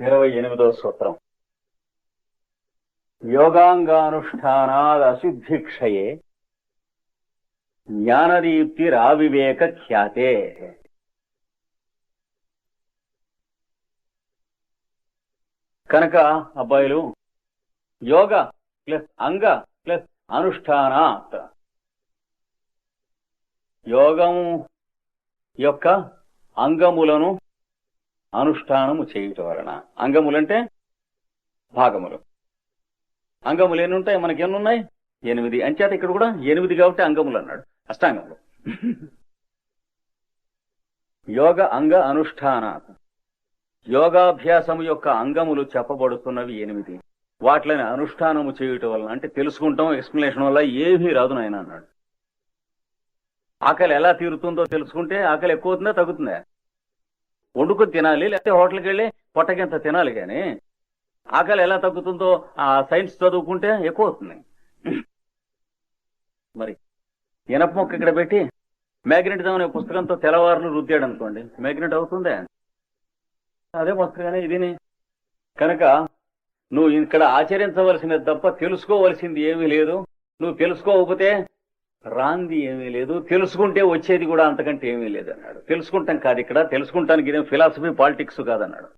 ఇరవై ఎనిమిదో సూత్రం. యోగాంగానుష్ఠానాద్ జ్ఞానదీప్తి రావివేక ఖ్యాతే. కనుక అబ్బాయిలు యోగ ప్లస్ అంగ ప్లస్ అనుష్ఠానాత్. యోగం యొక్క అంగములను అనుష్ఠానము చేయుట వలన. అంగములంటే భాగములు. అంగములు ఎన్ని ఉంటాయి మనకి ఎన్ని ఉన్నాయి ఎనిమిది. అంచేత ఇక్కడ కూడా ఎనిమిది కాబట్టి అంగములు అన్నాడు. అష్టాంగములు. యోగ అంగ అనుష్ఠాన యోగాభ్యాసము యొక్క అంగములు చెప్పబడుతున్నవి ఎనిమిది. వాటిని అనుష్ఠానము చేయటం వలన. అంటే తెలుసుకుంటాం ఎక్స్ప్లెనేషన్ వల్ల ఏమీ రాదు నాయన అన్నాడు. ఆకలి ఎలా తీరుతుందో తెలుసుకుంటే ఆకలి ఎక్కువ అవుతుందా? తగ్గుతుందా? వండుకొని తినాలి లేకపోతే హోటల్కి వెళ్ళి పొట్టకింత తినాలి కానీ ఆకలి ఎలా తగ్గుతుందో ఆ సైన్స్ చదువుకుంటే ఎక్కువ అవుతుంది. మరి ఇనప మొక్క ఇక్కడ పెట్టి మ్యాగ్నెట్ అనే పుస్తకంతో తెల్లవారులు రుద్దాడు అనుకోండి. మ్యాగ్నెట్ అవుతుందే? అదే పుస్తకానే ఇదిని. కనుక నువ్వు ఇక్కడ ఆచరించవలసినది తప్ప తెలుసుకోవలసింది ఏమీ లేదు. నువ్వు తెలుసుకోకపోతే రాంది ఏమీ లేదు తెలుసుకుంటే వచ్చేది కూడా అంతకంటే ఏమీ లేదు అన్నాడు తెలుసుకుంటాం కాదు ఇక్కడ తెలుసుకుంటానికి ఇదేం ఫిలాసఫీ పాలిటిక్స్ కాదన్నాడు.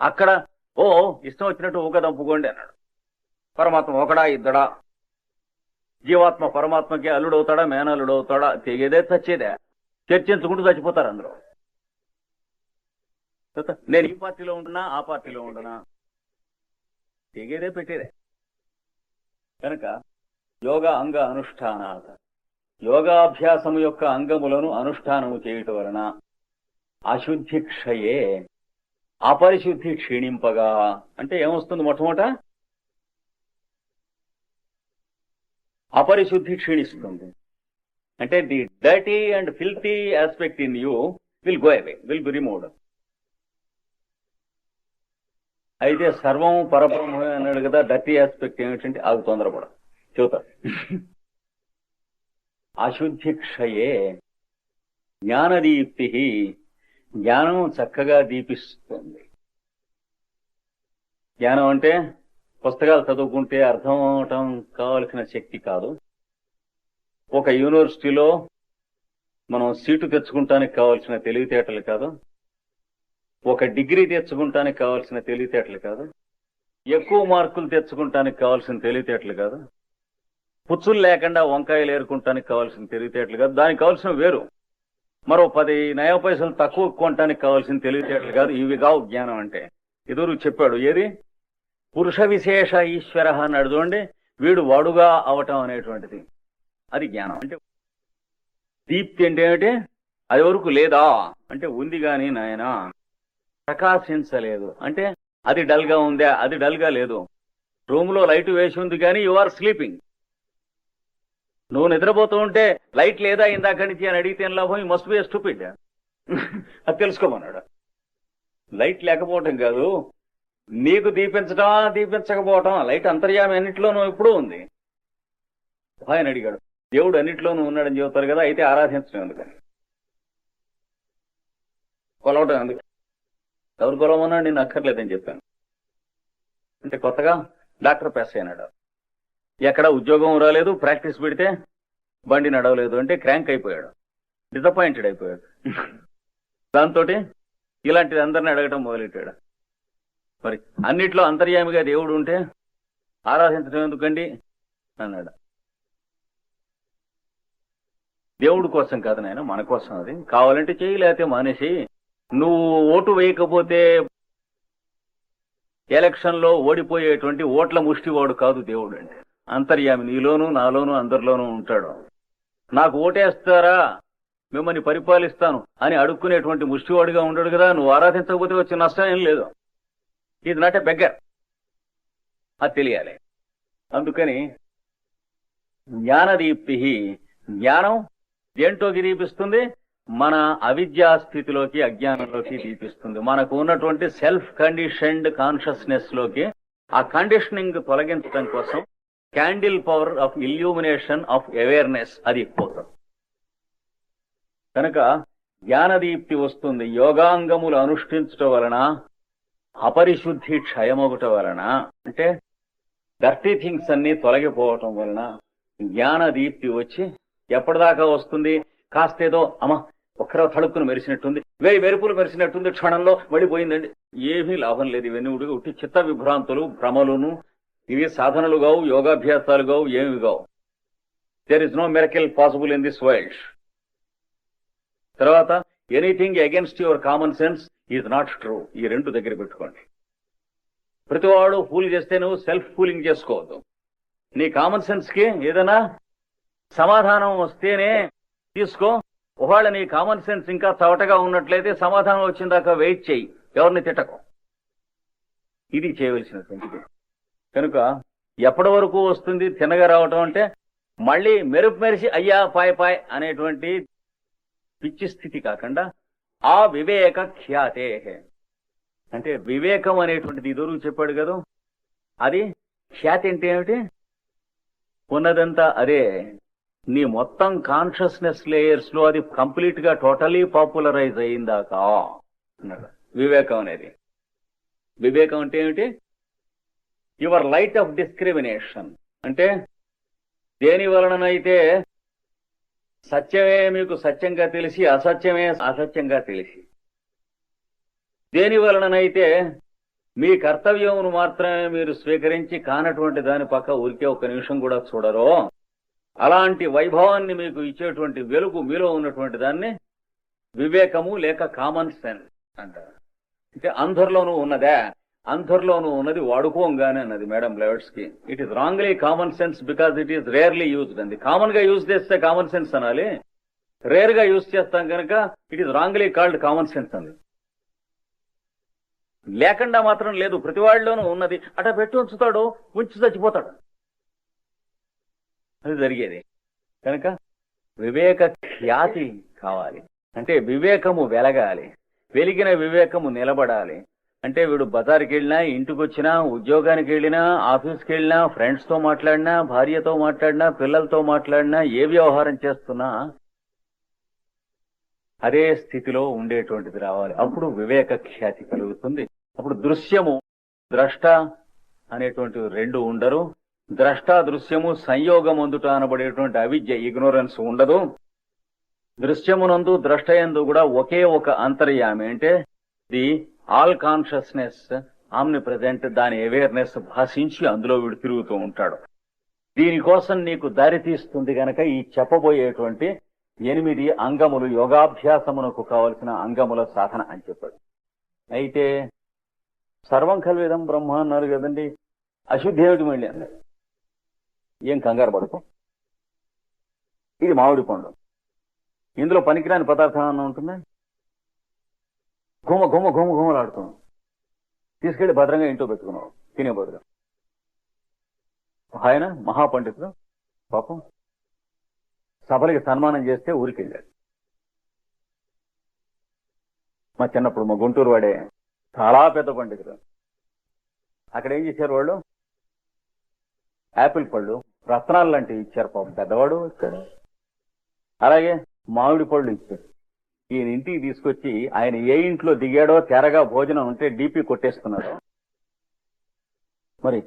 అక్కడ ఓ ఇష్టం వచ్చినట్టు ఊక దంపుకోండి అన్నాడు. పరమాత్మ ఒకడా ఇద్దడా? జీవాత్మ పరమాత్మకి అల్లుడవుతాడా మేనల్లుడవుతాడా? తెగేదే చచ్చేదే. చర్చించుకుంటూ చచ్చిపోతారు అందరూ. నేను ఈ పార్టీలో ఉండనా ఆ పార్టీలో ఉండనా? తెగేదే పెట్టేదే. కనుక యోగ అంగ అనుష్ఠానాత. యోగాభ్యాసము యొక్క అంగములను అనుష్ఠానము చేయటం వలన అశుద్ధి క్షయే అపరిశుద్ధి క్షీణింపగా. అంటే ఏమొస్తుంది మొట్టమొదట అపరిశుద్ధి క్షీణిస్తుంది. అంటే the dirty and filthy aspect in you will go away will be removed. అయితే సర్వం పరబ్రహ్మమే అన్నాడు కదా డర్టీ ఆస్పెక్ట్ ఏమిటంటే ఆగు తొందరపడదు చూత అశుద్ధిక్షయే జ్ఞానదీప్తి జ్ఞానం చక్కగా దీపిస్తుంది. జ్ఞానం అంటే పుస్తకాలు చదువుకుంటే అర్థం అవటం కావలసిన శక్తి కాదు. ఒక యూనివర్సిటీలో మనం సీటు తెచ్చుకుంటానికి కావలసిన తెలివితేటలు కాదు. ఒక డిగ్రీ తెచ్చుకుంటానికి కావలసిన తెలివితేటలు కాదు. ఎక్కువ మార్కులు తెచ్చుకుంటానికి కావాల్సిన తెలివితేటలు కాదు. పుచ్చులు లేకుండా వంకాయలు ఏరుకుంటానికి కావాల్సిన తెలివితేటలు కాదు. దానికి కావాల్సిన వేరు. మరో పది నయా పైసలు తక్కువ కొనటానికి కావాల్సిన తెలివితేటలు కాదు. ఇవి కావు జ్ఞానం అంటే. ఎదురు చెప్పాడు ఏది? పురుష విశేష ఈశ్వర అని వీడు వాడుగా అవటం అనేటువంటిది. అది జ్ఞానం. అంటే దీప్తి అంటే ఏమిటి? అది వరకు లేదా? అంటే ఉంది గాని నాయన. ప్రకాశించలేదు. అంటే అది డల్గా ఉందా? అది డల్గా లేదు. రూమ్లో లైట్ వేసి ఉంది కానీ యు ఆర్ స్లీపింగ్. నువ్వు నిద్రపోతూ ఉంటే లైట్ లేదా ఇందాక నుంచి అని అడిగితే ఏం లాభం? మస్ట్ బి స్టూపిడ్ అది తెలుసుకోమన్నాడు. లైట్ లేకపోవటం కాదు. నీకు దీపించటం దీపించకపోవటం లైట్ అంతర్యామి అన్నింటిలోనూ ఎప్పుడూ ఉంది. ఆయన అడిగాడు. దేవుడు అన్నింటిలోనూ ఉన్నాడని చెబుతారు కదా అయితే ఆరాధించడం ఎందుకని? కొలవటం ఎందుకు? ఎవరు కొలవమన్నా నేను అక్కర్లేదని చెప్పాను. అంటే కొత్తగా డాక్టర్ పాస్ అయినాడు ఎక్కడ ఉద్యోగం రాలేదు ప్రాక్టీస్ పెడితే బండి నడవలేదు అంటే క్రాంక్ అయిపోయాడు. డిసప్పాయింటెడ్ అయిపోయాడు. దాంతో ఇలాంటిది అందరిని అడగటం మొదలెట్టాడు. మరి అన్నిట్లో అంతర్యామిగా దేవుడు ఉంటే ఆరాధించడం ఎందుకండి? అన్నాడు. దేవుడి కోసం కాదు నాయన మన కోసం అది. కావాలంటే చేయి లేకపోతే మానేసి నువ్వు ఓటు వేయకపోతే ఎలక్షన్లో ఓడిపోయేటువంటి ఓట్ల ముష్టివాడు కాదు దేవుడు అంటే. అంతర్యామి నీలోను నాలోను అందరిలోనూ ఉంటాడు. నాకు ఓటేస్తారా? మిమ్మల్ని పరిపాలిస్తాను అని అడుక్కునేటువంటి ముష్టివాడుగా ఉండడు కదా నువ్వు ఆరాధించకపోతే వచ్చే నష్టం ఏం లేదు ఇది నాటే బెగ్గర్ అది తెలియాలి. అందుకని జ్ఞానదీప్తి జ్ఞానం దేంట్లోకి దీపిస్తుంది? మన అవిద్యా స్థితిలోకి అజ్ఞానంలోకి దీపిస్తుంది. మనకు ఉన్నటువంటి సెల్ఫ్ కండిషన్డ్ కాన్షియస్నెస్లోకి. ఆ కండిషనింగ్ తొలగించడం కోసం candle power of illumination of awareness అది ఎక్కువ కనుక జ్ఞానదీప్తి వస్తుంది. యోగాంగములు అనుష్ఠించటం వలన అపరిశుద్ధి క్షయమొకట వలన అంటే డర్టీ థింగ్స్ అన్ని తొలగిపోవటం వలన జ్ఞానదీప్తి వచ్చి ఎప్పటిదాకా వస్తుంది? కాస్తేదో అమ్మ ఒక్కరో తడుక్కును మెరిసినట్టుంది వేయి మెరుపులు మెరిసినట్టుంది క్షణంలో వెళ్ళిపోయిందండి ఏమీ లాభం లేదు. ఇవన్నీ ఉడిగి ఉట్టి చిత్త విభ్రాంతులు భ్రమలును ఇవి సాధనలు కావు యోగాభ్యాసాలు కావు ఏమి కావు. There is no miracle possible in this world తర్వాత anything against your common sense is not true ఈ రెండు దగ్గర పెట్టుకోండి. ప్రతివాడు ఫూల్ చేస్తే నువ్వు సెల్ఫ్ ఫూలింగ్ చేసుకోవద్దు. నీ కామన్ సెన్స్కి ఏదైనా సమాధానం వస్తేనే తీసుకో. ఒకవేళ నీ కామన్ సెన్స్ ఇంకా చవటగా ఉన్నట్లయితే సమాధానం వచ్చిన దాకా వెయిట్ చేయి. ఎవరిని తిట్టకు. ఇది చేయవలసినటువంటిది. కనుక ఎప్పటి వరకు వస్తుంది తినగా రావటం అంటే మళ్ళీ మెరుపు మెరిసి అయ్యా పాయ్ పాయ్ అనేటువంటి పిచ్చి స్థితి కాకుండా ఆ వివేక ఖ్యాతే. అంటే వివేకం అనేటువంటిది ఇదివరకు చెప్పాడు కదా. అది ఖ్యాతి అంటే ఏమిటి? ఉన్నదంతా అదే. నీ మొత్తం కాన్షియస్నెస్ లేయర్స్లో అది కంప్లీట్గా టోటలీ పాపులరైజ్ అయిందాక అన్నాడు. వివేకం అనేది. వివేకం అంటే ఏమిటి? Your light of discrimination. అంటే దేని వలననైతే సత్యమే మీకు సత్యంగా తెలిసి అసత్యమే అసత్యంగా తెలిసి. దేని వలననైతే మీ కర్తవ్యమును మాత్రమే మీరు స్వీకరించి కానటువంటి దాని పక్క ఊరికే ఒక నిమిషం కూడా చూడరో అలాంటి వైభవాన్ని మీకు ఇచ్చేటువంటి వెలుగు మీలో ఉన్నటువంటి దాన్ని వివేకము లేక కామన్ సెన్స్ అంటారు. అంటే అందరిలోనూ ఉన్నదా. అంతర్లోనూ ఉన్నది వాడుకోంగానే అన్నది madam లెవెట్స్కి it is wrongly common sense because it is rarely used అంది. కామన్గా యూజ్ చేస్తే కామన్ సెన్స్ అనాలి. రేర్గా యూజ్ చేస్తాం కనుక it is wrongly called common sense అంది. లేకుండా మాత్రం లేదు. ప్రతి వాళ్ళలోనూ ఉన్నది. అట పెట్టి ఉంచుతాడు ఉంచి చచ్చిపోతాడు. అది జరిగేది. కనుక వివేక ఖ్యాతి కావాలి. అంటే వివేకము వెలగాలి. వెలిగిన వివేకము నిలబడాలి. అంటే వీడు బజార్కి వెళ్ళినా ఇంటికి వచ్చినా ఉద్యోగానికి వెళ్ళినా ఆఫీస్కి వెళ్ళినా ఫ్రెండ్స్తో మాట్లాడినా భార్యతో మాట్లాడినా పిల్లలతో మాట్లాడినా ఏ వ్యవహారం చేస్తున్నా అదే స్థితిలో ఉండేటువంటిది రావాలి. అప్పుడు వివేక ఖ్యాతి కలుగుతుంది. అప్పుడు దృశ్యము ద్రష్ట అనేటువంటి రెండు ఉండరు. ద్రష్ట దృశ్యము సంయోగం అందుట అనబడేటువంటి అవిద్య ఇగ్నోరెన్స్ ఉండదు. దృశ్యమునందు ద్రష్టయందు కూడా ఒకే ఒక అంతర్యామి. అంటే the all consciousness omnipresent దాని అవేర్నెస్ భాషించి అందులో వీడు తిరుగుతూ ఉంటాడు. దీనికోసం నీకు దారి తీస్తుంది గనక ఈ చెప్పబోయేటువంటి ఎనిమిది అంగములు యోగాభ్యాసమునకు కావలసిన అంగముల సాధన అని చెప్పాడు. అయితే సర్వం కల్వేదం బ్రహ్మ అన్నారు కదండి. అశుద్ధి ఏమిటి మళ్ళీ అన్నారు. ఏం కంగారు పడుకో. ఇది మామిడి పండు. ఇందులో పనికిరాని పదార్థం ఏమన్నా ఉంటుందా? గుమ్మ గుమ్మ గుమ్మ గుమ్మలాడుతున్నాం తీసుకెళ్ళి భద్రంగా ఇంట్లో పెట్టుకున్నావు తినే బదులు. ఆయన మహాపండితుడు పాపం సభలకి సన్మానం చేస్తే ఊరికెళ్ళాడు మా చిన్నప్పుడు మా గుంటూరు వాడే చాలా పెద్ద పండితుడు. అక్కడ ఏం చేశారు వాళ్ళు? యాపిల్ పళ్ళు రత్నాలు లాంటివి ఇచ్చారు పాపం. పెద్దవాడు ఇచ్చాడు అలాగే మామిడి పళ్ళు ఇచ్చారు. ఈయన ఇంటికి తీసుకొచ్చి ఆయన ఏ ఇంట్లో దిగాడో తెరగా భోజనం ఉంటే డీపీ కొట్టేస్తున్నాడు. మరి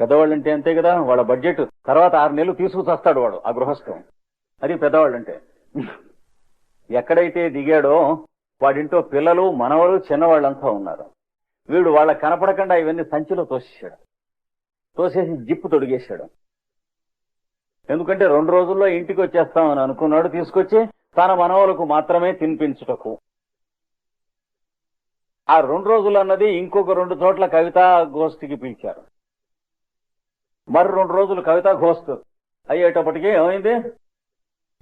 పెద్దవాళ్ళు అంటే అంతే కదా వాళ్ళ బడ్జెట్. తర్వాత ఆరు నెలలు తీసుకుచస్తాడు వాడు ఆ గృహస్థం. అది పెద్దవాళ్ళు అంటే ఎక్కడైతే దిగాడో వాడింటో పిల్లలు మనవలు చిన్నవాళ్ళంతా ఉన్నారు. వీడు వాళ్ళ కనపడకుండా ఇవన్నీ సంచిలో తోసేసాడు తోసేసి జిప్పు తొడిగేశాడు. ఎందుకంటే రెండు రోజుల్లో ఇంటికి వచ్చేస్తామని అనుకున్నాడు తీసుకొచ్చి తన మనవలకు మాత్రమే తినిపించుటకు. ఆ రెండు రోజులు అన్నది ఇంకొక రెండు చోట్ల కవితా గోష్ఠికి పిలిచారు. మరి రెండు రోజులు కవితా గోష్ఠి అయ్యేటప్పటికి ఏమైంది?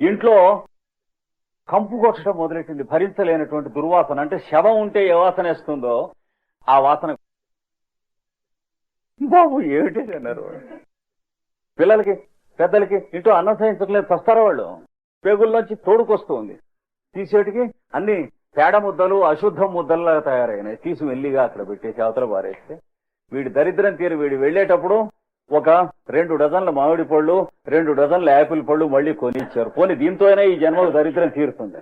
ఇంట్లో కంపు కొట్టడం మొదలెట్టింది. భరించలేనటువంటి దుర్వాసన. అంటే శవం ఉంటే ఏ వాసన వేస్తుందో ఆ వాసన. బాబు ఏమిటి అన్నారు పిల్లలకి పెద్దలకి ఇంటూ అన్నం సహించట్లేదు వస్తారా వాళ్ళు? పేగుల్లోంచి తోడుకొస్తుంది. తీసేటికి అన్ని పేడ ముద్దలు అశుద్ధ ముద్దల్లా తయారైనాయి. తీసి వెళ్ళిగా అక్కడ పెట్టేసి అవతల పారేస్తే వీడి దరిద్రం తీరు. వీడి వెళ్ళేటప్పుడు ఒక రెండు డజన్ల మామిడి పళ్ళు రెండు డజన్ల యాపిల్ పళ్ళు మళ్ళీ కొనిచ్చారు. పోనీ దీంతోనే ఈ జన్మకు దరిద్రం తీరుతుంది.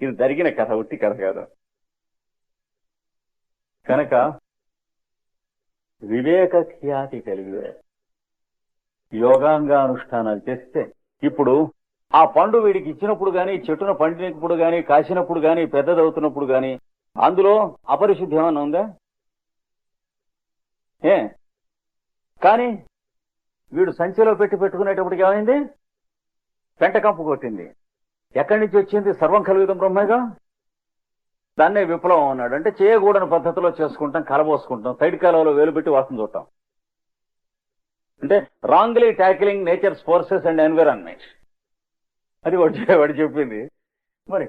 ఇది జరిగిన కథ ఉట్టి కథ కాదు. కనుక వివేక ఖ్యాతి కలిగి యోగాంగ అనుష్ఠానాలు చేస్తే ఇప్పుడు ఆ పండు వీడికి ఇచ్చినప్పుడు గాని చెట్టున పండినప్పుడు గాని కాసినప్పుడు గాని పెద్దదవుతున్నప్పుడు గాని అందులో అపరిశుద్ధి ఏమన్నా ఉందా? ఏ? కానీ వీడు సంచిలో పెట్టి పెట్టుకునేటప్పటికి ఏమైంది? పెంటకంపు కొట్టింది. ఎక్కడి నుంచి వచ్చింది? సర్వం కలుగుతాం బ్రహ్మగా? దాన్నే విప్లవం అన్నాడు. అంటే చేయకూడని పద్ధతిలో చేసుకుంటాం కలబోసుకుంటాం సైడ్ కాలంలో వేలు పెట్టి వాసన చూడటం. అంటే wrongly tackling nature's forces and environment అది వాడు వాడు చెప్పింది. మరి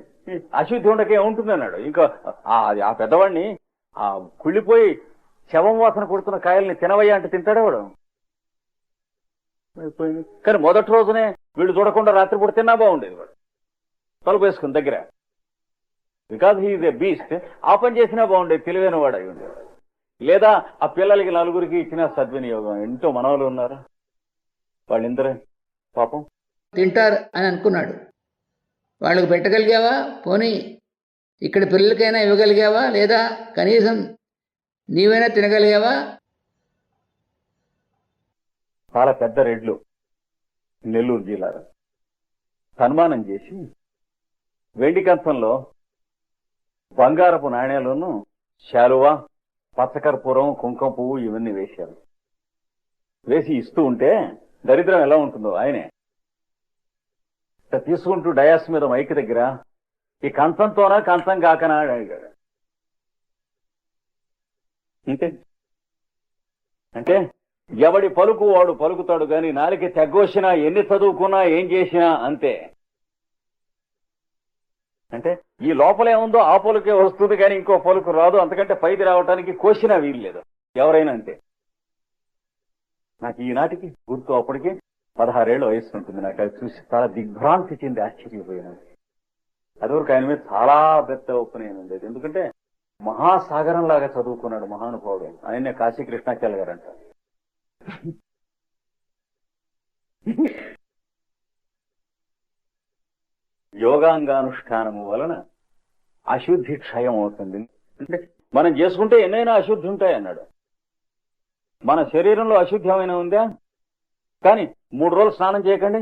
అశుద్ధి ఉండకే ఉంటుంది అన్నాడు. ఇంకా ఆ- అది ఆ పెద్దవాడిని ఆ కుళ్ళిపోయి శవం వాసన కొడుతున్న కాయల్ని తినవయ్యా అంటే తింటాడే వాడు? కానీ మొదటి రోజునే వీళ్ళు చూడకుండా రాత్రిపూట తిన్నా బాగుండేది వాడు. తలుపు వేసుకుని దగ్గర. బికాజ్ హీఈ్ ఎ బీస్ట్ ఆ పని చేసినా బాగుండేది. తెలివైన వాడు అయి ఉండేవాడు. లేదా ఆ పిల్లలకి నలుగురికి ఇచ్చిన సద్వినియోగం? ఎంతో మనవలు ఉన్నారు? వాళ్ళిద్దరే పాపం. తింటారు అని అనుకున్నాడు. వాళ్ళకి పెట్టగలిగావా? పోనీ ఇక్కడ పిల్లలకైనా ఇవ్వగలిగావా? లేదా కనీసం నీవైనా తినగలిగావా? చాలా పెద్ద రెడ్లు నెల్లూరు జిల్లాలో. సన్మానం చేసి వెండి కంచంలో బంగారపు నాణ్యాలను శాలువ పచ్చకర్పూరం కుంకుమ పువ్వు ఇవన్నీ వేశారు. వేసి ఇస్తూ ఉంటే దరిద్రం ఎలా ఉంటుందో ఆయనే. తీసుకుంటూ డయాస్ మీద మైక్ దగ్గర ఈ కంచంతోనా కంచం కాకనా అడిగాడు. అంతే అంటే ఎవడి పలుకు వాడు పలుకుతాడు గాని నాలికి తెగ్గోసినా ఎన్ని చదువుకున్నా ఏం చేసినా అంతే. అంటే ఈ లోపలేముందో ఆ పలుకే వస్తుంది కానీ ఇంకో పలుకు రాదు. అంతకంటే పైకి రావడానికి కోసినా వీల్లేదు ఎవరైనా అంతే. నాకు ఈనాటికి గుర్తు అప్పటికి పదహారేళ్ళు వయసు ఉంటుంది. నాకు అది చూసి చాలా దిగ్భ్రాంతి చెంది ఆశ్చర్యపోయినాను అదివరకు ఆయన మీద చాలా పెద్ద ఒప్పనేది ఉండేది. ఎందుకంటే మహాసాగరం లాగా చదువుకున్నాడు మహానుభావుడు ఆయన్నే కాశీ కృష్ణాచార్య గారు అంటారు. యోగాంగానుష్ఠానము వలన అశుద్ధి క్షయం అవుతుంది అంటే మనం చేసుకుంటే ఎన్నైనా అశుద్ధి ఉంటాయి అన్నాడు మన శరీరంలో అశుద్ధి ఏమైనా ఉందా? కానీ మూడు రోజులు స్నానం చేయకండి.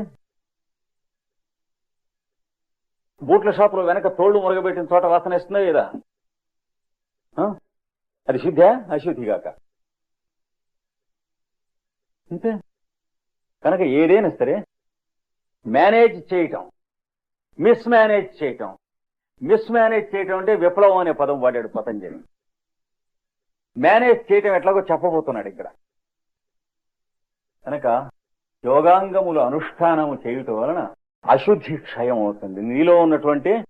బూట్ల షాపులో వెనక తోళ్ళు మురగబెట్టిన చోట వాసన వేస్తుందా లేదా? ఆ? అది శుద్ధా? అశుద్ధి కాక. అంతే. కనుక ఏదైనా సరే మేనేజ్ చేయటం. మిస్ మేనేజ్ చేయటం. మిస్ మేనేజ్ చేయటం అంటే విప్లవం అనే పదం వాడాడు పతంజలి. మేనేజ్ చేయటం ఎట్లాగో చెప్పబోతున్నాడు ఇక్కడ. కనుక యోగాంగములు అనుష్ఠానము చేయటం వలన అశుద్ధి క్షయం అవుతుంది. నీలో ఉన్నటువంటి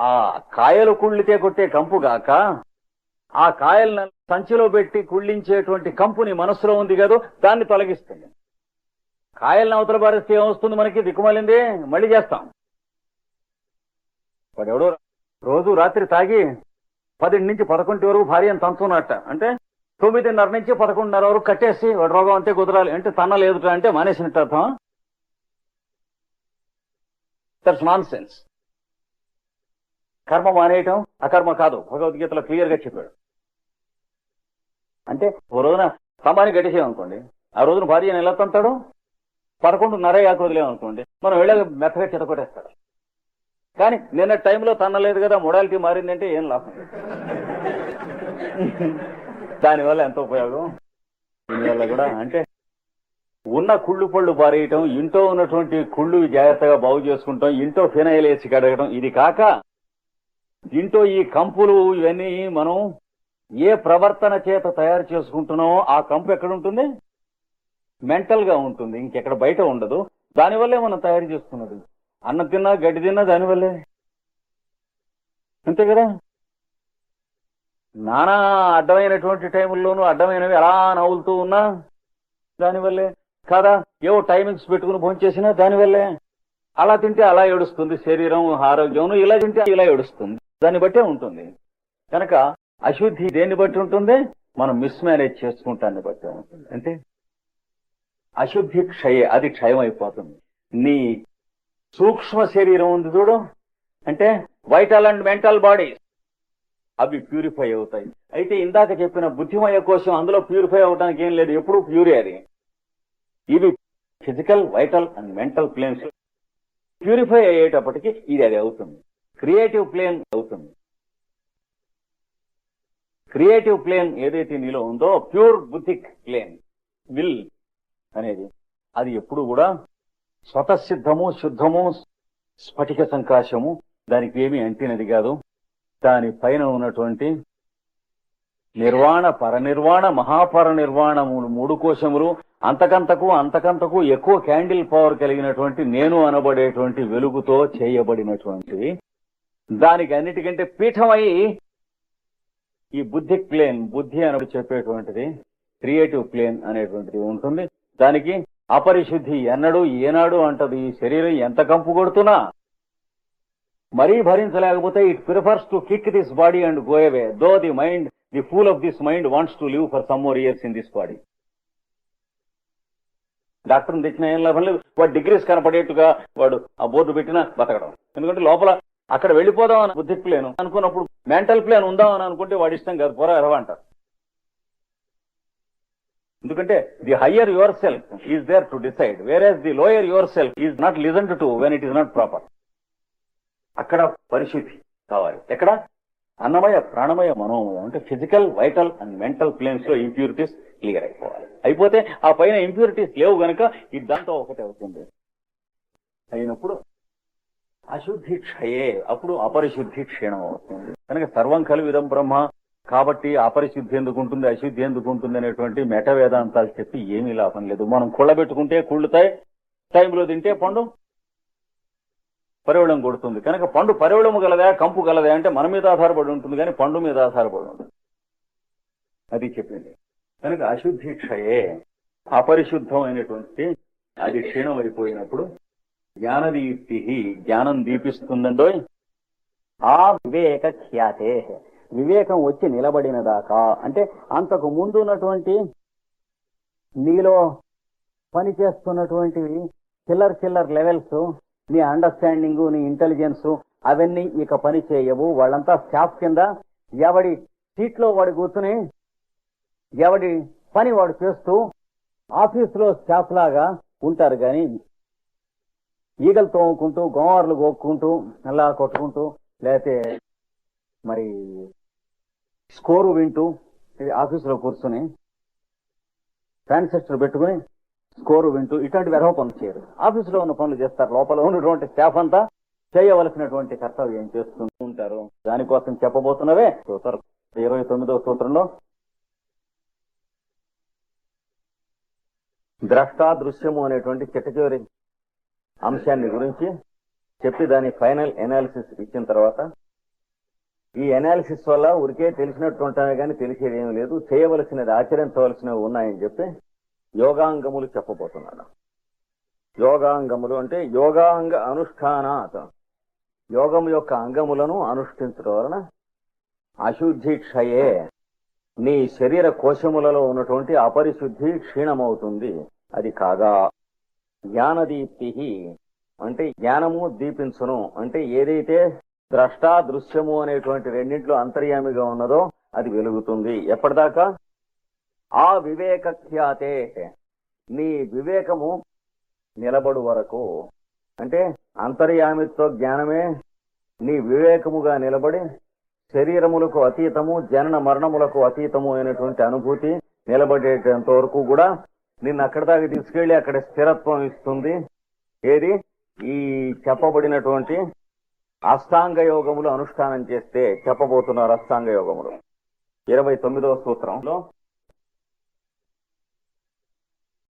ఆ కాయలు కుళ్ళితే కొట్టే కంపు గాక ఆ కాయలను సంచిలో పెట్టి కుళ్ళించేటువంటి కంపుని మనసులో ఉంది కదా దాన్ని తొలగిస్తుంది. కాయలను అవతల పారేస్తే ఏమొస్తుంది మనకి? దిక్కుమాలింది? మళ్ళీ చేస్తాం. వాడెవడో రోజు రాత్రి తాగి పది నుంచి పదకొండు వరకు భార్యను తంతున్నట్ట అంటే తొమ్మిదిన్నర నుంచి పదకొండున్నర వరకు కట్టేసి వాడు రోగం అంతే కుదరాలి. అంటే తన్న లేదుట అంటే మానేసినట్టు అర్థం? దట్స్ నాన్ సెన్స్ కర్మ మానేయటం అకర్మ కాదు. భగవద్గీతలో క్లియర్గా చెప్పాడు. అంటే ఓ రోజున స్తంభాన్ని కట్టేసామనుకోండి ఆ రోజున భార్యను ఎలా తంతాడు? పదకొండున్నర యాక వదిలేమనుకోండి మనం వెళ్ళే మెత్తగా చితకొట్టేస్తాడు. కానీ నిన్న టైంలో తన్నలేదు కదా మొడాలిటీ మారిందంటే ఏం లాభం? దానివల్ల ఎంత ఉపయోగం? దీనివల్ల కూడా అంటే ఉన్న కుళ్ళు పళ్ళు పారేయటం ఇంట్లో ఉన్నటువంటి కుళ్ళు జాగ్రత్తగా బాగు చేసుకుంటాం ఇంట్లో ఫినైల్ వేసి కడగడం ఇది కాక ఇంట్లో ఈ కంపులు ఇవన్నీ మనం ఏ ప్రవర్తన చేత తయారు చేసుకుంటున్నామో ఆ కంపు ఎక్కడ ఉంటుంది? మెంటల్గా ఉంటుంది ఇంకెక్కడ బయట ఉండదు. దానివల్లే మనం తయారు చేసుకున్నది. అన్నం తిన్నా గడ్డి తిన్నా దానివల్లే అంతే కదా? నానా అడ్డమైనటువంటి టైముల్లోనూ అడ్డమైనవి ఎలా నవ్వులుతూ ఉన్నా దానివల్లే కాదా? ఏవో టైమింగ్స్ పెట్టుకుని భోంచేసినా దానివల్లే అలా తింటే అలా ఏడుస్తుంది శరీరం ఆరోగ్యం ఇలా తింటే ఇలా ఏడుస్తుంది. దాన్ని బట్టే ఉంటుంది. కనుక అశుద్ధి దేన్ని బట్టి ఉంటుంది? మనం మిస్ మేనేజ్ చేసుకుంటాన్ని బట్టి ఉంటుంది. అంటే అశుద్ధి క్షయ అది క్షయం అయిపోతుంది నీ సూక్ష్మ శరీరం ఉంది చూడు. అంటే వైటల్ అండ్ మెంటల్ బాడీ అవి ప్యూరిఫై అవుతాయి. అయితే ఇందాక చెప్పిన బుద్ధిమయ కోశం అందులో ప్యూరిఫై అవడానికి ఏం లేదు. ఎప్పుడు ప్యూరే అది. ఇవి physical vital and mental planes purify అయ్యేటప్పటికి ఇది అది అవుతుంది. క్రియేటివ్ ప్లేన్ అవుతుంది. క్రియేటివ్ ప్లేన్ ఏదైతే నీలో ఉందో ప్యూర్ బుద్ధిక్ ప్లేన్ విల్ అనేది. అది ఎప్పుడు కూడా స్వతసిద్ధము శుద్ధము స్ఫటిక సంకాశము దానికి ఏమీ అంటినది కాదు. దాని పైన ఉన్నటువంటి నిర్వాణ పరనిర్వాణ మహాపరనిర్వాణములు మూడు కోశములు అంతకంతకు అంతకంతకు ఎక్కువ క్యాండిల్ పవర్ కలిగినటువంటి నేను అనబడేటువంటి వెలుగుతో చేయబడినటువంటివి దానికి అన్నిటికంటే పీఠమై ఈ బుద్ధి ప్లేన్ బుద్ధి అని చెప్పేటువంటిది క్రియేటివ్ ప్లేన్ అనేటువంటిది ఉంటుంది. దానికి అపరిశుద్ధి ఎన్నడూ ఏనాడు అంటది. ఈ శరీరం ఎంత కంపు కొడుతున్నా? మరీ భరించలేకపోతే it prefers to kick this body and go away. Though the mind the fool of this mind wants to live for some more years in this body. డాక్టర్ని తెచ్చిన ఏం లాభం లేదు. వాడు డిగ్రీస్ కనపడేట్టుగా వాడు ఆ బోర్డు పెట్టినా బతకడం. ఎందుకంటే లోపల అక్కడ వెళ్ళిపోదాం అని బుద్ధి ప్లేను. అనుకున్నప్పుడు మెంటల్ ప్లేన్ ఉందాం అని అనుకుంటే వాడి ఇష్టం కాదు. పోరా ఎరవ అంటారు. ఎందుకంటే the higher your self is there to decide whereas the lower your self is not listen to when it is not proper అక్కడ పరిశుద్ధి కావాలి. ఎక్కడ? అన్నమయ ప్రాణమయ మనోమయం అంటే ఫిజికల్ వైటల్ అండ్ మెంటల్ ప్లేన్స్లో ఇంప్యూరిటీస్ క్లియర్ అయిపోవాలి. అయిపోతే ఆ పైన ఇంప్యూరిటీస్ లేవు గనక ఇది దాంతో ఒకటి అవుతుంది. అయినప్పుడు అశుద్ధి క్షయే అప్పుడు అపరిశుద్ధి క్షీణం అవుతుంది కనుక సర్వం కలివిదం బ్రహ్మ కాబట్టి అపరిశుద్ధి ఎందుకు ఉంటుంది అశుద్ధి ఎందుకు ఉంటుంది అనేటువంటి మెట వేదాంతాలు చెప్పి ఏమీ లాభం లేదు. మనం కుళ్ళబెట్టుకుంటే కుళ్ళుతాయి టైంలో తింటే పండు పరివళం కొడుతుంది. కనుక పండు పరివళము గలదా కంపు గలదా అంటే మన మీద ఆధారపడి ఉంటుంది కానీ పండు మీద ఆధారపడి ఉంటుంది అది చెప్పింది. కనుక అశుద్ధి క్షయే అపరిశుద్ధమైనటువంటి అది క్షీణం అయిపోయినప్పుడు జ్ఞానదీప్తి జ్ఞానం దీపిస్తుందండో ఆ వివేక ఖ్యాతే. వివేకం వచ్చి నిలబడిన దాకా అంటే అంతకు ముందు ఉన్నటువంటి నీలో పనిచేస్తున్నటువంటివి చిల్లర్ చిల్లర్ లెవెల్స్ నీ అండర్స్టాండింగ్ నీ ఇంటెలిజెన్స్ అవన్నీ ఇక పని చేయవు. వాళ్ళంతా స్టాఫ్ కింద ఎవడి సీట్లో వాడు కూర్చుని ఎవడి పని వాడు చేస్తూ ఆఫీసులో స్టాఫ్ లాగా ఉంటారు కానీ ఈగలు తోముకుంటూ గోమార్లు గోక్కుంటూ నల్లా కొట్టుకుంటూ లేకపోతే మరి స్కోరు వింటూ ఇది ఆఫీసులో కూర్చొని ట్రాన్సిస్టర్ పెట్టుకుని స్కోరు వింటూ ఇటువంటి వెధవ పనులు చేయరు. ఆఫీసులో ఉన్న పనులు చేస్తారు. లోపల ఉన్నటువంటి స్టాఫ్ అంతా చేయవలసినటువంటి కర్తవ్యం చేస్తూ ఉంటారు దానికోసం చెప్పబోతున్నవే సూత్రం ఇరవై తొమ్మిదవ సూత్రంలో. ద్రష్టా దృశ్యము అనేటువంటి చిట్టచివరి అంశాన్ని గురించి చెప్పి దాని ఫైనల్ ఎనాలిసిస్ ఇచ్చిన తర్వాత ఈ ఎనాలిసిస్ వల్ల ఉరికే తెలిసినట్టు ఉంటామే కానీ తెలిసేది ఏమీ లేదు. చేయవలసినది ఆచరించవలసినవి ఉన్నాయని చెప్పి యోగాంగములు చెప్పబోతున్నాడు. యోగాంగములు అంటే యోగాంగ అనుష్ఠానాత్. యోగం యొక్క అంగములను అనుష్ఠించడం వలన అశుద్ధి క్షయే నీ శరీర కోశములలో ఉన్నటువంటి అపరిశుద్ధి క్షీణమవుతుంది. అది కాగా జ్ఞానదీప్తి అంటే జ్ఞానము దీపించును. అంటే ఏదైతే ద్రష్ట దృశ్యము అనేటువంటి రెండింటిలో అంతర్యామిగా ఉన్నదో అది వెలుగుతుంది. ఎప్పటిదాకా? ఆ వివేక ఖ్యాతే నీ వివేకము నిలబడు వరకు. అంటే అంతర్యామిత్వ జ్ఞానమే నీ వివేకముగా నిలబడి శరీరములకు అతీతము జనన మరణములకు అతీతము అయినటువంటి అనుభూతి నిలబడేటంత వరకు కూడా నిన్ను అక్కడి దాకా తీసుకెళ్ళి అక్కడ స్థిరత్వం ఇస్తుంది. ఏది? ఈ చెప్పబడినటువంటి అష్టాంగ యోగములు అనుష్ఠానం చేస్తే చెప్పబోతున్నారు అష్టాంగ యోగములు ఇరవై తొమ్మిదవ సూత్రంలో